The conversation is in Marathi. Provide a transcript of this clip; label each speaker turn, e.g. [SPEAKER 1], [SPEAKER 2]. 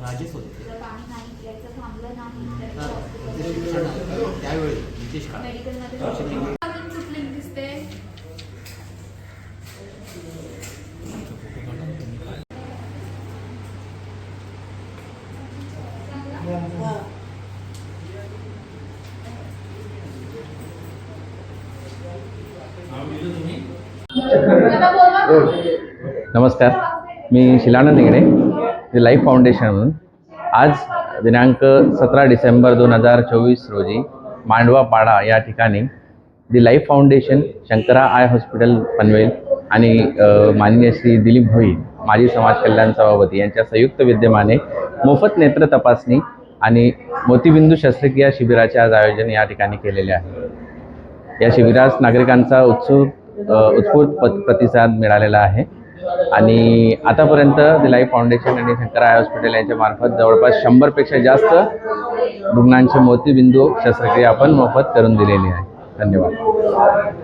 [SPEAKER 1] राजेश होते त्यावेळी नितेश काळे
[SPEAKER 2] नमस्कार. मी Shilanand Nigade. The life foundation आज दिनांक सतरा डिसेंबर दोन हजार चोवीस रोजी मांडवा पाडा या ठिकाणी the life foundation Shankara eye hospital Panvel आणि माननीय श्री दिलीप भोई माजी समाज कल्याण सभापती यांच्या संयुक्त विद्यमाने मोफत नेत्र तपासणी आणि मोतीबिंदू शस्त्रक्रिया शिबिराचे आज आयोजन या ठिकाणी केलेले आहे. या शिबिरास नागरिकांचा उत्सुक उत्स्फूर्त प्रतिसाद मिळालेला आहे. आणि आतापर्यंत दिलाई फाउंडेशन आणि शंकर आय हॉस्पिटल यांच्यामार्फत जवळपास शंभरपेक्षा जास्त रुग्णांचे मोतीबिंदू शस्त्रक्रिया आपण मोफत करून दिलेली आहे. धन्यवाद.